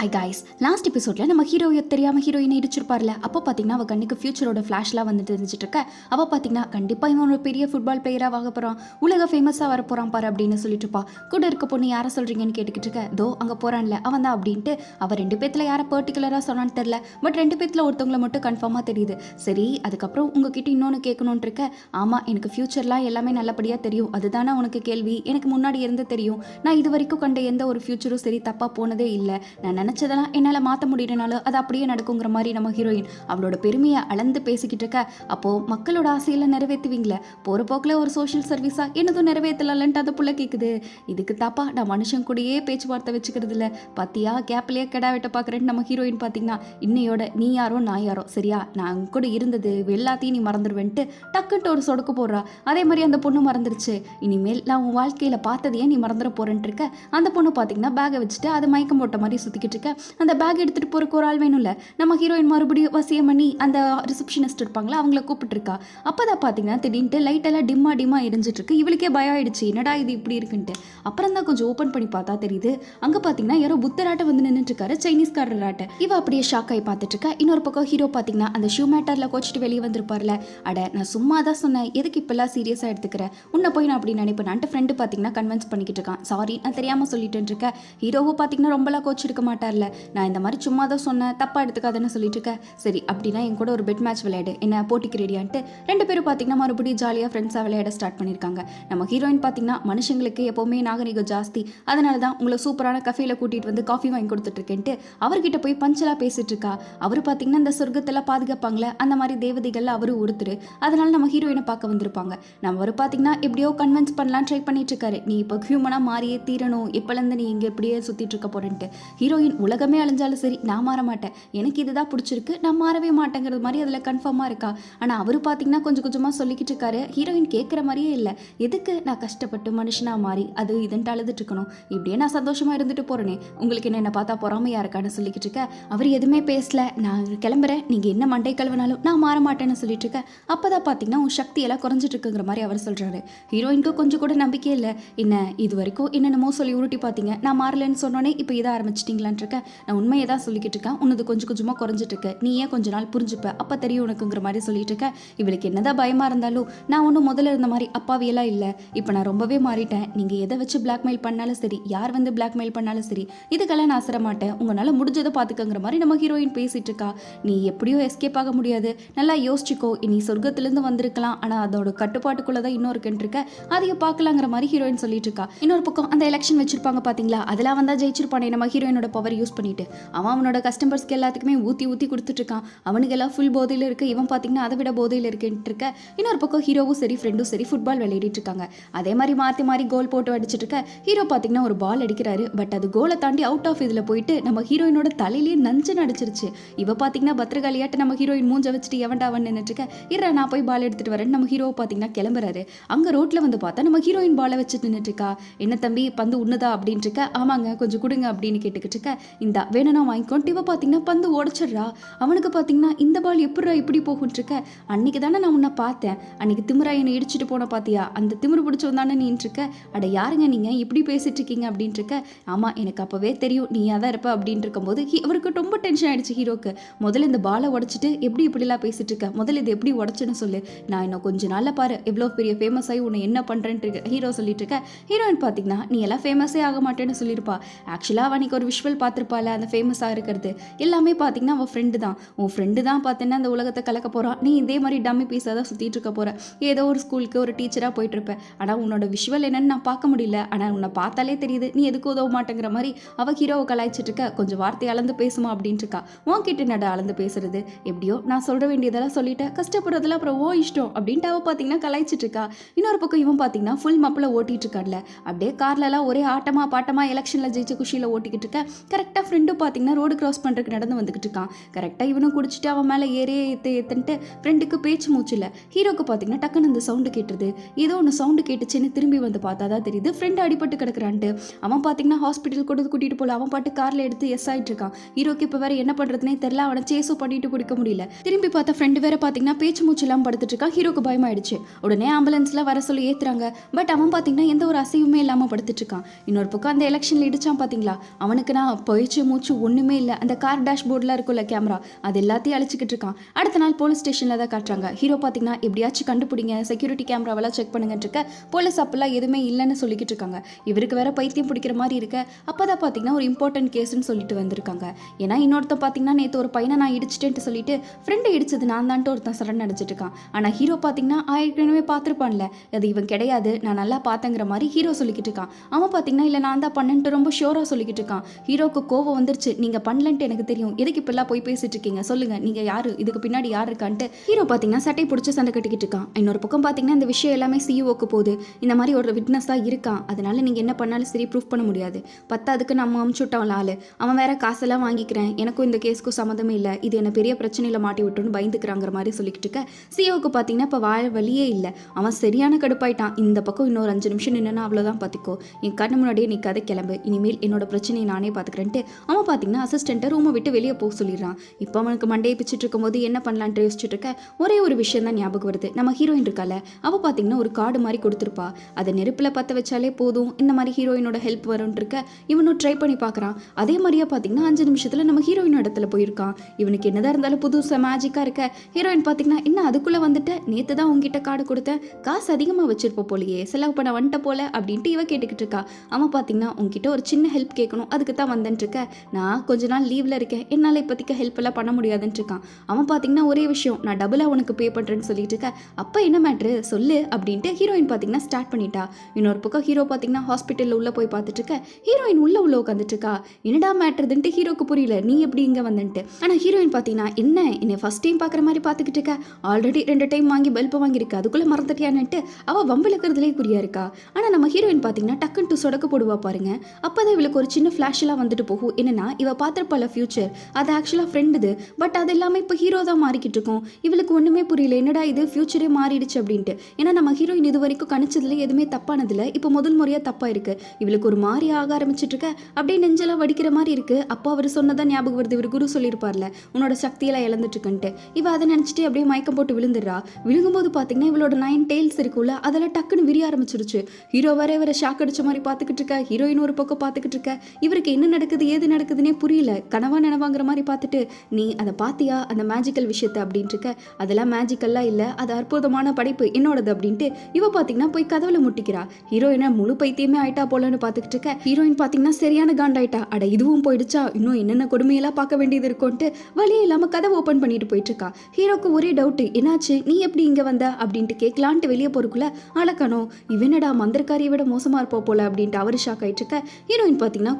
Hi guys last எபிசோட்ல நம்ம ஹீரோயை தெரியாம ஹீரோயினை இடிச்சிருப்பார்ல. அப்போ பார்த்தீங்கன்னா அவ கண்ணுக்கு ஃபியூச்சரோட ஃப்ளாஷ்லாம் வந்துட்டு தெரிஞ்சிட்டு இருக்க அவள் பார்த்தீங்கன்னா கண்டிப்பாக இவன் ஒரு பெரிய ஃபுட்பால் பிளேயராக ஆக போகிறான் உலக ஃபேமஸாக வர போகிறான் பாரு அப்படின்னு சொல்லிட்டு இருப்பா. கூட இருக்க பொண்ணு யாரை சொல்கிறீங்கன்னு கேட்டுக்கிட்டு இருக்க. தோ அங்கே போகிறான்ல அவன் தான் அப்படின்ட்டு அவள் ரெண்டு பேத்துல யாரை பர்டிகுலராக சொன்னான்னு தெரில பட் ரெண்டு பேத்துல ஒருத்தவங்களை மட்டும் கன்ஃபார்மாக தெரியுது. சரி அதுக்கப்புறம் உங்ககிட்ட இன்னொன்று கேட்கணும்னு இருக்க. ஆமாம் எனக்கு ஃபியூச்சர்லாம் எல்லாமே நல்லபடியாக தெரியும். அதுதானே உனக்கு கேள்வி. எனக்கு முன்னாடி இருந்து தெரியும். நான் இது வரைக்கும் கண்ட எந்த ஒரு ஃபியூச்சரும் சரி தப்பாக போனதே இல்லை. நான் நினச்சதெல்லாம் என்னால் மாற்ற முடியலனாலும் அது அப்படியே நடக்குங்கிற மாதிரி நம்ம ஹீரோயின் அவளோட பெருமையை அளந்து பேசிக்கிட்டு இருக்க. அப்போது மக்களோட ஆசையெல்லாம் நிறைவேற்றுவீங்களே? போகிற போக்கில் ஒரு சோஷியல் சர்வீஸாக என்னதும் நிறைவேற்றலாம்லன்ட்டு அதை புள்ள கேட்குது இதுக்கு தாப்பா நான் மனுஷன் கூடயே பேச்சுவார்த்தை வச்சுக்கிறது இல்லை. பார்த்தியா கேப்லேயே கெடா வெட்ட பார்க்குறேன்னு நம்ம ஹீரோயின் பார்த்தீங்கன்னா இன்னையோட நீ யாரோ நான் யாரோ. சரியா? நான் உன் கூட இருந்தது எல்லாத்தையும் நீ மறந்துடுவேன்ட்டு டக்குன்ட்டு ஒரு சொடுக்கு போடுறா. அதே மாதிரி அந்த பொண்ணு மறந்துருச்சு. இனிமேல் நான் உன் வாழ்க்கையில் பார்த்ததையே நீ மறந்துட போகிறேன்ட்டு இருக்க. அந்த பொண்ணு பார்த்தீங்கன்னா பேகை வச்சுட்டு அது மயக்கம் போட்ட மாதிரி சுற்றிக்கிட்டு வச்சுக்க அந்த பேக் எடுத்துகிட்டு போகிறக்கு ஒரு ஆள் வேணும்ல. நம்ம ஹீரோயின் மறுபடியும் வசியம் பண்ணி அந்த ரிசப்ஷனிஸ்ட் இருப்பாங்களா? அவங்கள கூப்பிட்டுருக்கா. அப்போ தான் பார்த்தீங்கன்னா திடீர்னு லைட்டெல்லாம் டிம்மா டிம்மா எரிஞ்சிட்ருக்கு இவளுக்கே பயம் ஆயிடுச்சு. என்னடா இது இப்படி இருக்குன்ட்டு. அப்புறம் தான் கொஞ்சம் ஓப்பன் பண்ணி பார்த்தா தெரியுது. அங்கே பார்த்தீங்கன்னா யாரோ புத்தராட்ட வந்து நின்றுட்டுருக்காரு சைனீஸ் சைனீஸ்காரராட்ட இவ அப்படியே ஷாக் ஆகி பார்த்துட்டு இருக்கா இன்னொரு பக்கம் ஹீரோ பார்த்தீங்கன்னா அந்த ஷூ மேட்டரில் கோச்சிட்டு வெளியே வந்திருப்பார்ல. அட நான் சும்மா தான் சொன்னேன். எதுக்கு இப்பெல்லாம் சீரியஸாக எடுத்துக்கிறேன் உன்னை போய் நான் அப்படி நினைப்பேன். ஃப்ரெண்டு பார்த்தீங்கன்னா கன்வின்ஸ் பண்ணிக்கிட்டு இருக்கான் சாரி நான் தெரியாமல் சொல்லிட்டு இருக்கேன் ஹீரோவை பார்த்தீங்கன்னா ரொம்பலாம் கோச் மாட்டார் மாட்டார்ல நான் இந்த மாதிரி சும்மா தான் சொன்னேன். தப்பாக எடுத்துக்காதுன்னு சொல்லிட்டு இருக்கேன் சரி அப்படின்னா என் கூட ஒரு பெட் மேட்ச் விளையாடு. என்ன போட்டிக்கு ரெடியான்ட்டு ரெண்டு பேரும் பார்த்தீங்கன்னா மறுபடியும் ஜாலியாக ஃப்ரெண்ட்ஸாக விளையாட ஸ்டார்ட் பண்ணியிருக்காங்க நம்ம ஹீரோயின் பார்த்தீங்கன்னா மனுஷங்களுக்கு எப்போவுமே நாகரிகம் ஜாஸ்தி. அதனால தான் உங்களை சூப்பரான கஃபேல கூட்டிகிட்டு வந்து காஃபி வாங்கி கொடுத்துட்ருக்கேன்ட்டு அவர்கிட்ட போய் பஞ்சலாக பேசிட்டு இருக்கா அவர் பார்த்தீங்கன்னா இந்த சொர்க்கத்தில் பாதுகாப்பாங்களே அந்த மாதிரி தேவதைகள் அவரும் ஒருத்தர். அதனால நம்ம ஹீரோயினை பார்க்க வந்திருப்பாங்க. நம்ம அவர் பார்த்தீங்கன்னா எப்படியோ கன்வின்ஸ் பண்ணலாம் ட்ரை பண்ணிட்டு இருக்காரு நீ இப்போ ஹியூமனாக மாறியே தீரணும். இப்போலேருந்து நீ இங்கே இப்படியே சுற்றிட்டு இருக்க போறேன்ட்டு. ஹீரோயின் உலகமே அழிஞ்சாலும் சரி நான் மாற மாட்டேன். எனக்கு இதுதான் பிடிச்சிருக்கு நான் மாறவே மாட்டேங்கிறது மாதிரி அதில் கன்ஃபார்மாக இருக்கா? ஆனால் அவர் பார்த்தீங்கன்னா கொஞ்சம் கொஞ்சமாக சொல்லிக்கிட்டு இருக்காரு. ஹீரோயின் கேட்குற மாதிரியே இல்லை. எதுக்கு நான் கஷ்டப்பட்டு மனுஷனாக மாறி அது இதுன்ட்டு அழுதுட்டு இருக்கணும்? இப்படியே நான் சந்தோஷமாக இருந்துட்டு போகிறேனே உங்களுக்கு என்ன என்ன பார்த்தா பொறாமையாக இருக்கான்னு சொல்லிக்கிட்டு இருக்க? அவர் எதுவுமே பேசல. நான் கிளம்புறேன். நீங்கள் என்ன மண்டை கழுவினாலும் நான் மாற மாட்டேன்னு சொல்லிட்டு இருக்கேன் அப்போ தான் பார்த்தீங்கன்னா உன் சக்தியெல்லாம் குறைஞ்சிட்டு இருக்குங்கிற மாதிரி அவர் சொல்கிறாரு ஹீரோயினுக்கு கொஞ்சம் கூட நம்பிக்கை இல்லை. என்ன இது வரைக்கும் என்னென்னமோ சொல்லி உருட்டி பார்த்தீங்க நான் மாறலன்னு சொன்னோன்னே இப்போ இதை ஆரம்பிச்சிட்டிங்களான் இருக்க நான் உண்மையை தான் சொல்லிக்கிட்டு இருக்கேன். உனது கொஞ்சம் கொஞ்சமாக குறைஞ்சிட்டு இருக்க நீ ஏன் கொஞ்ச நாள் புரிஞ்சுப்ப? அப்போ தெரியும் உனக்குங்கிற மாதிரி சொல்லிட்டு இருக்கேன் இவளுக்கு என்னதான் பயமாக இருந்தாலும் நான் ஒன்றும் முதல்ல இருந்த மாதிரி அப்பாவியெல்லாம் இல்லை. இப்போ நான் ரொம்பவே மாறிட்டேன். நீங்கள் எதை வச்சு பிளாக்மெயில் பண்ணாலும் சரி யார் வந்து பிளாக்மெயில் பண்ணாலும் சரி இதுக்கெல்லாம் நான் அசர மாட்டேன். உங்களால் முடிஞ்சதை பார்த்துக்கங்கிற மாதிரி நம்ம ஹீரோயின் பேசிட்டு இருக்கா. நீ எப்படியோ எஸ்கேப் ஆக முடியாது. நல்லா யோசிச்சுக்கோ. நீ சொர்க்கத்திலேருந்து வந்திருக்கலாம். ஆனால் அதோட கட்டுப்பாட்டுக்குள்ளே தான் இன்னொரு இருக்க. அதையும் பார்க்கலாங்கிற மாதிரி ஹீரோயின் சொல்லிட்டு இருக்கா. இன்னொரு பக்கம் அந்த எலெக்ஷன் வச்சிருப்பாங்க பார்த்தீங்களா அதெல்லாம் வந்தால் ஜெயிச்சிருப்பானே நம்ம ஹீரோயினோட பவர் யூஸ் பண்ணிட்டு அவன் அவனோட கஸ்டமர்ஸ்க்கு எல்லாத்துக்குமே ஊற்றி ஊற்றி கொடுத்துட்ருக்கான். அவனுக்கு எல்லாம் ஃபுல் போதையில் இருக்கு. இவன் பார்த்தீங்கன்னா அதை விட போதையில் இருக்குன்ட்டு இருக்க இன்னொரு பக்கம் ஹீரோவும் சரி ஃப்ரெண்டும் சரி ஃபுட்பால் விளையாடிட்டு இருக்காங்க. அதே மாதிரி மாற்றி மாறி கோல் போட்டு அடிச்சிட்டு இருக்க ஹீரோ பார்த்தீங்கன்னா ஒரு பால் அடிக்கிறாரு. பட் அது கோலை தாண்டி அவுட் ஆஃப் இதில் போயிட்டு நம்ம ஹீரோயினோட தலையிலேயே நஞ்சுன்னு அடிச்சிருச்சு இவ பார்த்தீங்கன்னா பத்திரகாளியாட்டு நம்ம ஹீரோயின் மூஞ்ச வச்சுட்டு எவன்டா அவன் நின்றுட்டு இருக்க நான் போய் பால் எடுத்துட்டு வரேன் நம்ம ஹீரோ பார்த்தீங்கன்னா கிளம்புறாரு. அங்கே ரோட்டில் வந்து பார்த்தா நம்ம ஹீரோயின் பாலை வச்சுட்டு நின்றுட்டு இருக்கா. என்ன தம்பி பந்து உண்ணுதா? அப்படின்ட்டு இருக்க ஆமாங்க கொஞ்சம் கொடுங்க அப்படின்னு கேட்டுக்கிட்டு இருக்க இந்த வேணும்னா வாங்கிக்கோன்ட்டு இவ பார்த்தீங்கன்னா பந்து உடச்சிட்றா. அவனுக்கு பார்த்தீங்கன்னா இந்த பால் எப்படிடா இப்படி போகும்னு இருக்க அன்னைக்கு தானே நான் உன்னை பார்த்தேன். அன்னைக்கு திமிரா என்னை இடிச்சிட்டு போன பாத்தியா? அந்த திமிரு பிடிச்சவன் தானே நீன்ட்ருக்க? இருக்க அட யாருங்க நீங்கள் இப்படி பேசிட்டு இருக்கீங்க அப்படின்ட்டுருக்க ஆமாம் எனக்கு அப்போவே தெரியும். நீயா தான் இருப்ப அப்படின்ட்டு இருக்கும்போது ஹீ- அவருக்கு ரொம்ப டென்ஷன் ஆயிடுச்சு ஹீரோக்கு. முதல்ல இந்த பாலை உடச்சிட்டு எப்படி இப்படிலாம் பேசிட்டு இருக்க முதல்ல இது எப்படி உடச்சுன்னு சொல்லு. நான் இன்னும் கொஞ்ச நாளில் பாரு. எவ்வளோ பெரிய ஃபேமஸ் ஆகி உன்னை என்ன பண்ணுறேன்ட்டு ஹீரோ சொல்லிட்டு இருக்க ஹீரோயின் பார்த்தீங்கன்னா நீ எல்லாம் ஃபேமஸே ஆக மாட்டேன்னு சொல்லியிருப்பா. ஆக்சுவலாக அவனுக்கு ஒரு விஷுவல் பார்த்துருப்பால அந்த ஃபேமஸாக இருக்கிறது. எல்லாமே பார்த்தீங்கன்னா அவன் ஃப்ரெண்டு தான். உன் ஃப்ரெண்டு தான் பார்த்தீங்கன்னா அந்த உலகத்தை கலக்க போகிறான் நீ இதே மாதிரி டம்மி பீஸாக தான் சுற்றிட்டு இருக்க போகிற ஏதோ ஒரு ஸ்கூலுக்கு ஒரு டீச்சராக போயிட்டுருப்பேன் ஆனால் உன்னோட விஷுவல் என்னன்னு நான் பார்க்க முடியல. ஆனால் உன்னை பார்த்தாலே தெரியுது. நீ எதுக்கு உதவ மாட்டேங்கிற மாதிரி அவ ஹீரோவை கலாய்ச்சிட்டு இருக்க. கொஞ்சம் வார்த்தை அளந்து பேசுமா அப்படின்ட்டு இருக்கா. உன்கிட்ட என்னடா அளந்து பேசுறது? எப்படியோ நான் சொல்ல வேண்டியதெல்லாம் சொல்லிட்டேன். கஷ்டப்படுறதுல அப்புறம் ஓ இஷ்டம் அப்படின்ட்டு அவள் பார்த்தீங்கன்னா கலாய்ச்சிட்டு இருக்கா. இன்னொரு பக்கம் இவன் பார்த்தீங்கன்னா ஃபுல் மப்பில் ஓட்டிட்டு இருக்கான்ல. அப்படியே கார்லலாம் ஒரே ஆட்டமா பாட்டமாக எலெக்ஷனில் ஜெயிச்ச குஷியில் ஓட்டிக்கிட்டு இருக்க. கரெக்டாக ஃப்ரெண்டும் பார்த்தீங்கன்னா ரோடு கிராஸ் பண்ணுறதுக்கு நடந்து வந்துக்கிட்டு இருக்கான். கரெக்டாக இவனும் குடிச்சிட்டு அவன் மேலே ஏறே ஏற்று ஏற்றுன்ட்டு ஃப்ரெண்டுக்கு பேச்சு மூச்சு இல்லை. ஹீரோக்கு பார்த்தீங்கன்னா டக்குன்னு அந்த சவுண்டு கேட்டுருது. ஏதோ ஒன்று சவுண்டு கேட்டுச்சுன்னு திரும்பி வந்து பார்த்தா தான் தெரியுது. ஃப்ரெண்டு அடிபட்டு கிடக்குறான்ட்டு. அவன் பார்த்தீங்கன்னா ஹாஸ்பிட்டல் கொண்டு கூட்டிகிட்டு போல. அவன் பாட்டு காரில் எடுத்து எஸ் ஆகிட்டு இருக்கான். ஹீரோக்கு இப்போ வேற என்ன பண்ணுறதுனே தெரில அவனை சேஸும் பண்ணிட்டு குடிக்க முடியல. திரும்பி பார்த்தா ஃப்ரெண்டு வேற பார்த்தீங்கன்னா பேச்சு மூச்சு இல்லாமல் படுத்துட்டு இருக்கான். ஹீரோக்கு பயமாயிடுச்சு. உடனே ஆம்புலன்ஸில் வர சொல்லி ஏற்றுறாங்க பட் அவன் பார்த்தீங்கன்னா எந்த ஒரு அசைவுமே இல்லாமல் படுத்துட்டு இருக்கான். இன்னொரு பக்கம் அந்த எலெக்ஷனில் இடிச்சான் பார்த்தீங்களா அவனுக்கு நான் போயிடுச்சு மூச்சு ஒன்றுமே இல்லை. அந்த கார் டேஷ்போர்டில் இருக்குல்ல கேமரா அது எல்லாத்தையும் அழிச்சிக்கிட்டு இருக்கான். அடுத்த நாள் போலீஸ் ஸ்டேஷனில் தான் காட்டுறாங்க. ஹீரோ பார்த்தீங்கன்னா எப்படியாச்சும் கண்டுபிடிங்க. செக்யூரிட்டி கேமராவெல்லாம் செக் பண்ணுங்கன்னு இருக்க. போலீஸ் அப்பெல்லாம் எதுவுமே இல்லைன்னு சொல்லிக்கிட்டு இருக்காங்க. இவருக்கு வேற பைத்தியம் பிடிக்கிற மாதிரி இருக்க. அப்போ தான் பார்த்தீங்கன்னா ஒரு இம்பார்ட்டன்ட் கேஸ்ன்னு சொல்லிட்டு வந்திருக்காங்க. ஏன்னா இன்னொருத்தன் பார்த்தீங்கன்னா நேற்று ஒரு பையனை நான் இடிச்சிட்டேன்ட்டு சொல்லிட்டு ஃப்ரெண்டு இடிச்சது நான் தான்ட்டு ஒருத்தன் சரண் அடிச்சிட்டு இருக்கான். ஆனால் ஹீரோ பார்த்தீங்கன்னா ஏற்கனவே பார்த்துருப்பான்ல அது இவன் கிடையாது. நான் நல்லா பார்த்தேங்கிற மாதிரி ஹீரோ சொல்லிக்கிட்டு இருக்கான். அவன் பார்த்தீங்கன்னா இல்லை நான் தான் பண்ணேன்ட்டு ரொம்ப ஷோராக சொல்லிக்கிட்டு இருக்கான். ஹீரோக்கு கோவம் வந்துருச்சு. நீங்கள் பண்ணலன்ட்டு எனக்கு தெரியும். எதுக்கு இப்பெல்லாம் போய் பேசிட்டு இருக்கீங்க? சொல்லுங்க. நீங்கள் யார்? இதுக்கு பின்னாடி யார் இருக்கான்ட்டு. ஹீரோ பார்த்தீங்கன்னா சட்டை பிடிச்சி சண்டை கட்டிக்கிட்டு இருக்கான். இன்னொரு பக்கம் பார்த்தீங்கன்னா இந்த விஷயம் எல்லாமே சிஇஓக்கு போகுது. இந்த மாதிரி ஒரு விட்னஸ் தான் இருக்கான். அதனால நீங்கள் என்ன பண்ணாலும் சரி ப்ரூஃப் பண்ண முடியாது. பத்தாதுக்கு நம்ம அமுச்சு விட்டவன் ஆளு. அவன் வேற காசெல்லாம் வாங்கிக்கிறேன். எனக்கும் இந்த கேஸ்க்கும் சம்மந்தமே இல்லை. இது என்ன பெரிய பிரச்சனையில் மாட்டி விட்டுன்னு பயந்துக்கிறாங்கிற மாதிரி சொல்லிக்கிட்டு இருக்க. சிஓக்கு பார்த்தீங்கன்னா இப்போ வாழ வழியே இல்லை. அவன் சரியான கடுப்பாயிட்டான். இந்த பக்கம் இன்னொரு அஞ்சு நிமிஷம் நின்னா அவ்வளோதான் பார்த்துக்கோ என் கண்ணு முன்னாடியே நீ கதை கிளம்பு. இனிமேல் என்னோட பிரச்சனையை நானே பார்த்துக்கிறேன்ட்டு அவன் பார்த்தீங்கன்னா அசிஸ்டண்ட்டை ரூமை விட்டு வெளியே போக சொல்லிடுறான். இப்போ அவனுக்கு மண்டையை பிச்சுட்டு இருக்கும்போது என்ன பண்ணலான்ட்டு யோசிச்சுட்டு இருக்க ஒரே ஒரு விஷயம் தான் ஞாபகம் வருது. நம்ம ஹீரோயின் இருக்கால அவள் பார்த்தீங்கன்னா ஒரு கார்டு மாதிரி கொடுத்துருப்பா. அதை நெருப்பில் பற்ற வச்சாலே போதும் இந்த மாதிரி ஹீரோயினோட ஹெல்ப் வரும்னு இருக்க இவனும் ட்ரை பண்ணி பார்க்குறான் அதே மாதிரியே பார்த்தீங்கன்னா அஞ்சு நிமிஷத்தில் நம்ம ஹீரோயின் இடத்துல போயிருக்கான். இவனுக்கு என்னதான் இருந்தாலும் புதுசாக மேஜிக்காக இருக்க. ஹீரோயின் பார்த்தீங்கன்னா என்ன அதுக்குள்ளே வந்துட்டு? நேற்று தான் உங்ககிட்ட கார்டு கொடுத்தேன். காசு அதிகமாக வச்சிருப்ப போலயே செலவு பண்ண வந்துட்ட போல அப்படின்ட்டு இவ கேட்டுக்கிட்டு இருக்கா. அவன் பார்த்தீங்கன்னா உங்ககிட்ட ஒரு சின்ன ஹெல்ப் கேட்கணும். அதுக்கு தான் வந்தேன்ட்டு இருக்க நான் கொஞ்ச நாள் லீவில் இருக்கேன். என்னால் இப்போதைக்கு ஹெல்ப் எல்லாம் பண்ண முடியாதுன்ட்டு இருக்கான். அவன் பார்த்தீங்கன்னா ஒரே விஷயம் நான் டபுளாக உனக்கு பே பண்ணுறேன்னு சொல்லிட்டு இருக்க. அப்போ என்ன மேட்ரு சொல்லு அப்படின்ட்டு ஹீரோயின் பார்த்தீங்கன்னா ஸ்டார்ட் பண்ணிட்டா. இன்னொரு பக்கம் ஹீரோ பார்த்தீங்கன்னா ஹாஸ்பிட்டலில் உள்ளே போய் பார்த்துட்டு இருக்க. ஹீரோயின் உள்ளே உள்ள உட்காந்துட்டு இருக்கா. என்னடா மேட்ருதுன்ட்டு ஹீரோக்கு புரியல. நீ எப்படி இங்கே வந்துன்ட்டு. ஆனால் ஹீரோயின் பார்த்தீங்கன்னா என்ன? என்னை ஃபஸ்ட் டைம் பார்க்குற மாதிரி பார்த்துக்கிட்டு இருக்க. ஆல்ரெடி ரெண்டு டைம் வாங்கி பல்ப் வாங்கியிருக்க. அதுக்குள்ளே மறந்துட்டியான்னுட்டு அவள் வம்பிழுக்கிறதுலே குறியா இருக்கா. ஆனால் நம்ம ஹீரோயின் பார்த்தீங்கன்னா டக்குன்ட்டு சொடக்க போடுவா பாருங்க. அப்போ தான் இவளுக்கு ஒரு சின்ன ஃப்ளாஷ்லாம் வந்துட்டு போகும் என்னன்னா இவ பார்த்துருப்பால ஃபியூச்சர் அது ஆக்சுவலாக ஃப்ரெண்டுது பட் அது எல்லாமே இப்போ ஹீரோ தான் மாறிக்கிட்டு இருக்கோம். இவளுக்கு ஒன்றுமே புரியல. என்னடா இது ஃபியூச்சரே மாறிடுச்சு அப்படின்ட்டு. ஏன்னா நம்ம ஹீரோயின் இது வரைக்கும் கணிச்சதுல எதுவுமே தப்பானதில்ல. இப்போ முதல் முறையாக தப்பாக இருக்கு. இவளுக்கு ஒரு மாதிரி ஆக ஆரம்பிச்சிட்டு இருக்க. அப்படியே நெஞ்செல்லாம் வடிக்கிற மாதிரி இருக்கு. அப்போ அவர் சொன்னதான் ஞாபகம் வருது. இவர் குரு சொல்லியிருப்பார்ல உன்னோட சக்தியெல்லாம் இழந்துட்டு இருக்குன்ட்டு இவ அதை நினச்சிட்டு அப்படியே மயக்கம் போட்டு விழுந்துடுறா. விழுகும்போது பார்த்தீங்கன்னா இவளோட நைன் டெய்ல்ஸ் இருக்குல்ல அதெல்லாம் டக்குன்னு விரிய ஆரம்பிச்சிருச்சு. ஹீரோ வர இவரை ஷாக் அடிச்ச மாதிரி பார்த்துக்கிட்டு இருக்க. ஹீரோயின் ஒரு பக்கம் பார்த்துக்கிட்டு இருக்க. இவருக்கு என்ன நடக்கு நடக்குது ஏது நடக்குதுன்னே புரியல. கனவா நினவாங்கிற மாதிரி பார்த்துட்டு நீ அதை பார்த்தியா அந்த மேஜிக்கல் விஷயத்த? அப்படின்ட்டு இருக்க அதெல்லாம் மேஜிக்கல்லாம் இல்லை. அது அற்புதமான படைப்பு. என்னோடது? அப்படின்ட்டு இவ பார்த்தீங்கன்னா போய் கதவுல முட்டிக்கிறா. ஹீரோயினை முழு பைத்தியமே ஆயிட்டா போலன்னு பார்த்துக்கிட்டு இருக்க ஹீரோயின் பார்த்தீங்கன்னா சரியான காண்டாயிட்டா. அட இதுவும் போயிடுச்சா? இன்னும் என்னென்ன கொடுமையெல்லாம் பார்க்க வேண்டியது இருக்கும்ட்டு வழியே இல்லாமல் கதவை ஓப்பன் பண்ணிட்டு போயிட்டு இருக்கா ஹீரோக்கு ஒரே டவுட்டு என்னாச்சு? நீ எப்படி இங்கே வந்த? அப்படின்ட்டு கேட்கலான்ட்டு வெளியே போறக்குள்ள அழக்கணும் இவனடா மந்திரக்காரியை விட மோசமா இருப்பா போல? அப்படின்ட்டு அவர் ஷாக் ஆயிட்டு இருக்க ஹீரோயின் பார்த்தீங்கன்னா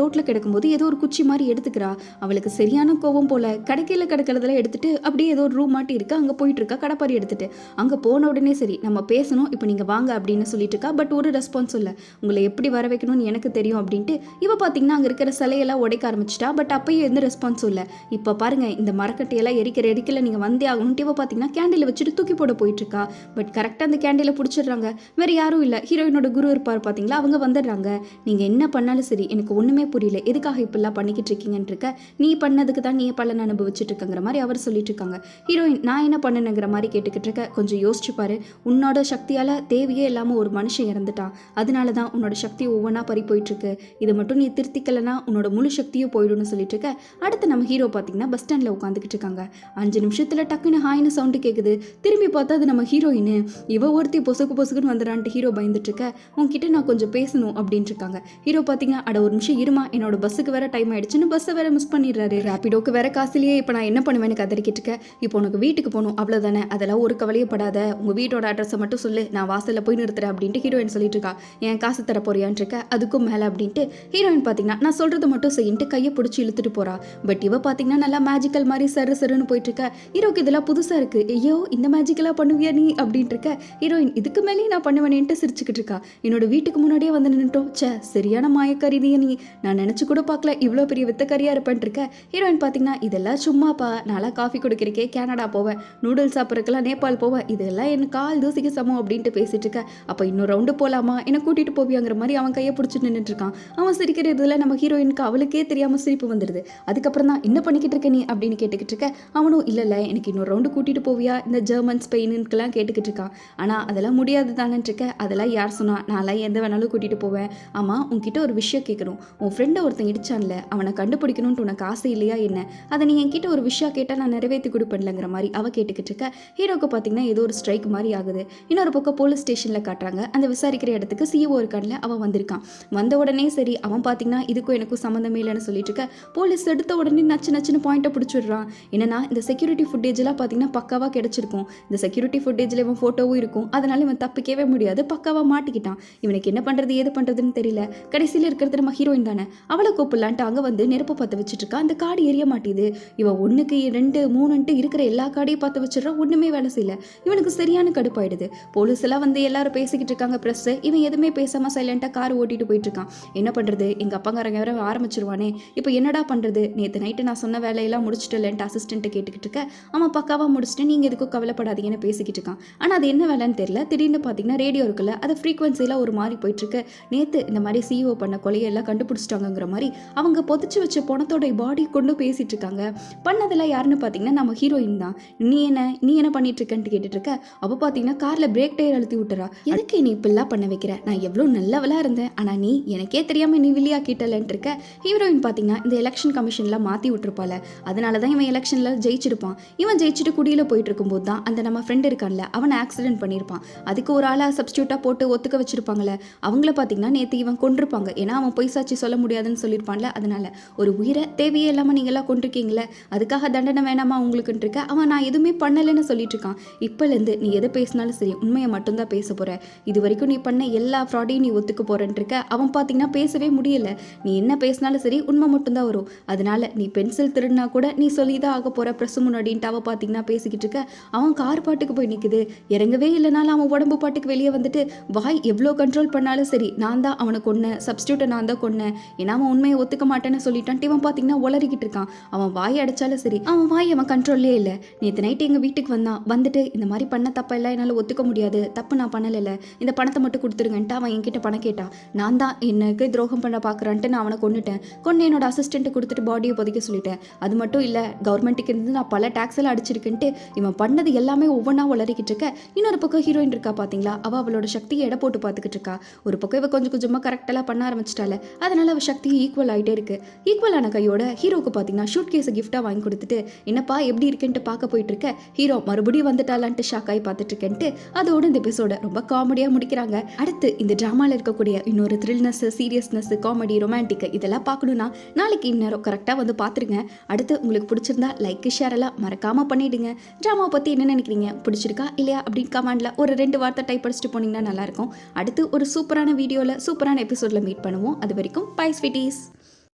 ரோட்ல ரோட்ல கிடக்கும்போது ஏதோ ஒரு குச்சி மாதிரி எடுத்துக்கிறா. அவளுக்கு சரியான கோவம் போல. கடைக்கையில் கிடக்கிறதுல எடுத்துட்டு அப்படியே ஏதோ ஒரு ரூம் மாட்டி இருக்கா அங்கே போயிட்டு இருக்கா கடப்பாரி எடுத்துட்டு. அங்கே போன உடனே சரி நம்ம பேசணும் இப்போ நீங்கள் வாங்க அப்படின்னு சொல்லிட்டு இருக்கா. பட் ஒரு ரெஸ்பான்ஸ் இல்லை. உங்களை எப்படி வர வைக்கணும்னு எனக்கு தெரியும் அப்படின்ட்டு இவ பார்த்தீங்கன்னா அங்கே இருக்கிற சிலையெல்லாம் உடைக்க ஆரம்பிச்சிட்டா. பட் அப்பயும் எந்த ரெஸ்பான்ஸும் இல்லை. இப்போ பாருங்க இந்த மரக்கட்டையெல்லாம் எரிக்கிற எரிக்கல நீங்கள் வந்தே ஆகணும்ட்டு இவ பார்த்தீங்கன்னா கேண்டில் வச்சுட்டு தூக்கி போட போயிட்டு இருக்கா. பட் கரெக்டாக அந்த கேண்டிலை பிடிச்சிடுறாங்க. வேறு யாரும் இல்லை. ஹீரோயினோட குரு இருப்பார் பார்த்தீங்களா அவங்க வந்துடுறாங்க. நீங்கள் என்ன பண்ணாலும் சரி எனக்கு ஒன்றுமே புரியல. எதுக்காக இப்படிலாம் பண்ணிக்கிட்டு இருக்கீங்கன்னு இருக்க நீ பண்ணதுக்கு தான் நீ பலன் அனுபவிச்சுட்டு இருக்கங்கிற மாதிரி அவர் சொல்லிட்டு இருக்காங்க ஹீரோயின் நான் என்ன பண்ணணுங்கிற மாதிரி கேட்டுக்கிட்டு இருக்க கொஞ்சம் யோசிச்சு பாரு. உன்னோட சக்தியால் தேவையே இல்லாமல் ஒரு மனுஷன் இறந்துட்டான். அதனால தான் உன்னோட சக்தி ஒவ்வொன்றா பறி போயிட்டு இருக்கு இதை மட்டும் நீ திருத்திக்கலைன்னா உன்னோட முழு சக்தியும் போயிடும்னு சொல்லிட்டு இருக்க அடுத்து நம்ம ஹீரோ பார்த்தீங்கன்னா பஸ் ஸ்டாண்டில் உட்காந்துக்கிட்டு இருக்காங்க அஞ்சு நிமிஷத்தில் டக்குன்னு ஹாய்னு சவுண்டு கேட்குது திரும்பி பார்த்தா அது நம்ம ஹீரோயின் இவ ஒருத்தி பொசுக்கு பொசுக்குன்னு வந்துடான்ட்டு ஹீரோ பயந்துட்டு இருக்க உன்கிட்ட நான் கொஞ்சம் பேசணும் அப்படின்ட்டு இருக்காங்க ஹீரோ பார்த்தீங்கன்னா அட ஒரு நிமிஷம் இருமா என்னோட பஸ்ஸுக்கு வேற டைம் ஆயிடுச்சுன்னு பஸ்ஸை வேற மிஸ் பண்ணிடுறாரு. ரேபிடோக்கு வேற காசுலயே இப்போ நான் என்ன பண்ணுவேன்னு கதறிக்கிட்டு இருக்க இப்போ உனக்கு வீட்டுக்கு போகணும் அவ்வளோதானே அதெல்லாம் ஒரு கவலையப்படாத உங்கள் வீட்டோட அட்ரஸை மட்டும் சொல்லு. நான் வாசலில் போய் நிறுத்துறேன் அப்படின்ட்டு ஹீரோயின் சொல்லிட்டு இருக்கா. என் காசு தர போறியான்னு இருக்க. அதுக்கும் மேலே அப்படின்ட்டு ஹீரோயின் பார்த்தீங்கன்னா நான் சொல்கிறத மட்டும் செய்யின்ட்டு கையை பிடிச்சி இழுத்துட்டு போறா. பட் இவ பார்த்தீங்கன்னா நல்லா மேஜிக்கல் மாதிரி சரு சருன்னு போயிட்டு இருக்க. ஹீரோக்கு இதெல்லாம் புதுசாக இருக்கு. ஐயோ இந்த மேஜிக்கலாக பண்ணுவியா நீ? அப்படின்ட்டு இருக்க. ஹீரோயின் இதுக்கு மேலேயும் நான் பண்ணுவேனேன்ட்டு சிரிச்சுக்கிட்டு இருக்கா. என்னோட வீட்டுக்கு முன்னாடியே வந்து நின்றுட்டோம் ச்சே சரியான மாயக்கறிதிய நீ நான் நினச்சி கூட பார்க்கல. இவ்வளோ பெரிய வித்தக்கறியாக இருப்பேன்ட்டு இருக்க ஹீரோயின் பார்த்தீங்கன்னா இதெல்லாம் சும்மாப்பா. நல்லா காஃபி குடிக்கிறக்கே கனடா போவேன். நூடுல்ஸ் சாப்பிட்றதுக்கெல்லாம் நேபாள் போவேன். இதெல்லாம் என் கால் தூசிக்கு சமம் அப்படின்ட்டு பேசிட்டு இருக்க அப்போ இன்னொரு ரவுண்டு போகலாமா என்னை கூட்டிகிட்டு போவியாங்கிற மாதிரி அவன் கையை பிடிச்சி நின்றுட்டு இருக்கான் அவன் சிரிக்கிற இதில் நம்ம ஹீரோயினுக்கு அவளுக்கே தெரியாமல் சிரிப்பு வந்துடுது அதுக்கப்புறம் தான் என்ன பண்ணிக்கிட்டு இருக்க நீ? அப்படின்னு கேட்டுக்கிட்டு இருக்க அவனும் இல்லை இல்லை எனக்கு இன்னொரு ரவுண்டு கூட்டிகிட்டு போவியா? இந்த ஜெர்மன் ஸ்பெயினுக்கெல்லாம் கேட்டுக்கிட்டு இருக்கான் ஆனால் அதெல்லாம் முடியாது தானேன்னு இருக்க அதெல்லாம் யார் சொன்னா நான்லாம் எந்த வேணாலும் கூட்டிகிட்டு போவேன். ஆமாம் உன்கிட்ட ஒரு விஷயம் கேட்கணும் உன் ஃப்ரெண்டை ஃப்ரெண்டை ஒருத்தன் இடிச்சான்ல அவனை கண்டுபிடிக்கணும்னு உனக்கு ஆசை இல்லையா என்ன? அதை நீ என்கிட்ட ஒரு விஷயம் கேட்டால் நான் நிறைவேற்றி கொடுப்பேன்லங்கிற மாதிரி அவ கேட்டுக்கிட்டு இருக்க. ஹீரோக்கு பார்த்தீங்கன்னா ஏதோ ஒரு ஸ்ட்ரைக் மாதிரி ஆகுது. இன்னொரு பக்கம் போலீஸ் ஸ்டேஷனில் காட்டுறாங்க. அந்த விசாரிக்கிற இடத்துக்கு சிஓ இருக்கான்ல அவன் வந்திருக்கான். வந்த உடனே சரி அவன் பார்த்தீங்கன்னா இதுக்கும் எனக்கும் சம்மந்தமே இல்லைன்னு சொல்லிட்டு இருக்க. போலீஸ் எடுத்த உடனே நச்சு நச்சுன்னு பாயிண்ட்டை பிடிச்சிடுறான். என்னன்னா இந்த செக்யூரிட்டி ஃபுட்டேஜ்லாம் பார்த்தீங்கன்னா பக்காவாக கிடைச்சிருக்கும். இந்த செக்யூரிட்டி ஃபுட்டேஜில் இவன் ஃபோட்டோவும் இருக்கும். அதனால இவன் தப்பிக்கவே முடியாது. பக்காவாக மாட்டிக்கிட்டான். இவனுக்கு என்ன பண்ணுறது ஏது பண்ணுறதுன்னு தெரியல. கடைசியில் இருக்கிறது நம்ம ஹீரோயின் தானே. அவளை கூப்பிடலான்ட்டு அங்கே வந்து நெருப்பு பற்ற வச்சுட்டு அந்த காடு எரிய மாட்டேது இவன் ஒன்றுக்கு ரெண்டு மூணுன்ட்டு இருக்கிற எல்லா காடையும் பார்த்து வச்சிடறான் ஒன்றுமே வேலை செய்யல. இவனுக்கு சரியான கடுப்பாயிடுது. போலீஸ் எல்லாம் வந்து எல்லாரும் பேசிக்கிட்டு இருக்காங்க ப்ரெஸ் இவன் எதுவுமே பேசாமல் சைலண்டாக கார் ஓட்டிட்டு போயிட்டு இருக்கான். என்ன பண்ணுறது எங்கள் அப்பாங்காரங்க வேற ஆரம்பிச்சிருவானே. இப்போ என்னடா பண்ணுறது நேற்று நைட்டு நான் சொன்ன வேலையெல்லாம் முடிச்சுட்டலன்ட்டு அசிஸ்டண்ட்டை கேட்டுக்கிட்டு இருக்க. அவன் பக்காவாக முடிச்சுட்டு நீங்கள் எதுக்கும் கவலைப்படாதீங்கன்னு பேசிக்கிட்டு இருக்கான். ஆனால் அது என்ன வேலைன்னு தெரியல. திடீர்னு பார்த்தீங்கன்னா ரேடியோ இருக்குல்ல அது ஃப்ரீக்வன்சியில் ஒரு மாதிரி போயிட்டுருக்கு நேற்று இந்த மாதிரி சிஇஓ பண்ண கொலையெல்லாம் கண்டுபிடிச்சிட்டாங்க கண்டுபிடிச்சிட்டாங்கங்கிற மாதிரி அவங்க பொதிச்சு வச்ச பணத்தோட பாடி கொண்டு பேசிட்டு இருக்காங்க. பண்ணதெல்லாம் யாருன்னு பார்த்தீங்கன்னா நம்ம ஹீரோயின் தான். நீ என்ன நீ என்ன பண்ணிட்டு இருக்கேன்ட்டு கேட்டுட்டு இருக்க. அப்போ பார்த்தீங்கன்னா காரில் பிரேக் டயர் அழுத்தி விட்டுறா. எதுக்கு நீ இப்படிலாம் பண்ண வைக்கிற? நான் எவ்வளோ நல்லவளா இருந்தேன். ஆனால் நீ எனக்கே தெரியாமல் நீ வில்லியாக்கிட்டலன்ட்டு இருக்க. ஹீரோயின் பார்த்தீங்கன்னா இந்த எலெக்ஷன் கமிஷன்லாம் மாற்றி விட்டுருப்பால அதனால தான் இவன் எலெக்ஷனில் ஜெயிச்சிருப்பான். இவன் ஜெயிச்சுட்டு குடியில் போயிட்டு இருக்கும்போது தான் அந்த நம்ம ஃப்ரெண்ட் இருக்கான்ல அவனை ஆக்சிடென்ட் பண்ணியிருப்பான் அதுக்கு ஒரு ஆளாக சப்ஸ்டியூட்டாக போட்டு ஒத்துக்க வச்சிருப்பாங்களே அவங்கள பார்த்தீங்கன்னா நேற்று இவன் கொண்டிருப்பாங்க ஏன்னா அவன் பொய் சாட்சி சொல்ல முடியாதுன்னு சொல்லியிருப்பான்ல அதனால. ஒரு உயிரை தேவையே இல்லாமல் நீங்களாம் கொண்டிருக்கீங்களே அதுக்காக தண்டனை வேணாமா உங்களுக்குன்னு இருக்க? அவன் நான் எதுவுமே பண்ணலைன்னு சொல்லிட்டு இருக்கான். இப்போலேருந்து நீ எதை பேசினாலும் சரி உண்மையை மட்டும்தான் பேச போற. இது வரைக்கும் நீ பண்ண எல்லா ஃப்ராடையும் நீ ஒத்துக்க போறேன்னு இருக்க. அவன் பார்த்தீங்கன்னா பேசவே முடியல. நீ என்ன பேசினாலும் சரி உண்மை மட்டும்தான் வரும். அதனால நீ பென்சில் திருடினா கூட நீ சொல்லி தான் ஆக போற. ப்ரெஸ் முன்னாடின்ட்டு அவ பார்த்தீங்கன்னா பேசிக்கிட்டு இருக்க. அவன் கார் பாட்டுக்கு போய் நிற்குது இறங்கவே இல்லைனாலும் அவன் உடம்பு பாட்டுக்கு வெளியே வந்துட்டு வாய் எவ்வளோ கண்ட்ரோல் பண்ணாலும் சரி நான் தான் அவனை கொன்னேன் சப்ஸ்டியூட்டை நான் தான் கொன்னேன். ஏன்னா அவன் உண்மையை ஒத்துக்க மாட்டேன்னு சொல்லிட்டான்ட்டு இவன் பார்த்தீங்கன்னா உளறிக்கிட்டு இருக்கான். அவன் வாய் அடைச்சாலும் சரி அவன் வாய் அவன் கண்ட்ரோல்லே இல்லை. நேற்று நைட்டு எங்கள் வீட்டுக்கு வந்தான். வந்துட்டு இந்த மாதிரி பண்ண தப்பெல்லாம் என்னால் ஒத்துக்க முடியாது. தப்பு நான் பண்ணலைல்ல இந்த பணத்தை மட்டும் கொடுத்துருங்கன்ட்டு அவன் என்கிட்ட பணம் கேட்டான் நான் தான் எனக்கு துரோகம் பண்ண பார்க்குறான்ட்டு நான் அவனை கொண்டுட்டேன் கொண்டு என்னோட அசிஸ்டண்ட்டு கொடுத்துட்டு பாடியை புதைக்க சொல்லிட்டேன். அது மட்டும் இல்லை கவர்மெண்ட்டுக்கு இருந்து நான் பல டேக்ஸ் எல்லாம் அடிச்சிருக்கேன்ட்டு இவன் பண்ணது எல்லாமே ஒவ்வொன்றா உளறிக்கிட்டு இருக்க. இன்னொரு பக்கம் ஹீரோயின் இருக்கா பார்த்தீங்களா அவள் அவளோட சக்தியை எடை போட்டு பார்த்துக்கிட்டு இருக்கா. ஒரு பக்கம் இவ கொஞ்சம் கொஞ்சமாக கரெக்டெல்லாம் பண்ண ஆரம்பிச்சிட்டால அதனால அவள் சக்தி ஈக்குவல் ஆகிட்டே இருக்கு. ஈக்குவலான கையோட ஹீரோக்கு பார்த்தீங்கன்னா ஷூட் கேஸை கிஃப்டாக வாங்கி கொடுத்துட்டு என்னப்பா எப்படி இருக்குன்ட்டு பார்க்க போயிட்டு இருக்க ஹீரோ மறுபடியும் வந்துட்டாலான்ட்டு ஷாக் ஆகி பார்த்துட்டு இருக்கேன்ட்டு அதோட இந்த எபிசோட ரொம்ப காமெடியாக முடிக்கிறாங்க. அடுத்து இந்த ட்ராமாவில் இருக்கக்கூடிய இன்னொரு த்ரில்னஸ் சீரியஸ்னஸ் காமெடி ரொமான்டிக் இதெல்லாம் பார்க்கணுன்னா நாளைக்கு இந்நேரம் கரெக்டாக வந்து பார்த்துருங்க. அடுத்து உங்களுக்கு பிடிச்சிருந்தா லைக் ஷேர் எல்லாம் மறக்காமல் பண்ணிவிடுங்க ட்ராமா பற்றி என்ன நினைக்கிறீங்க? பிடிச்சிருக்கா இல்லையா? அப்படின்னு கமெண்டில் ஒரு ரெண்டு வார்த்தை டைப் படிச்சுட்டு போனீங்கன்னா நல்லாயிருக்கும் அடுத்து ஒரு சூப்பரான வீடியோவில் சூப்பரான எபிசோடில் மீட் பண்ணுவோம். அது வரைக்கும் பை activities.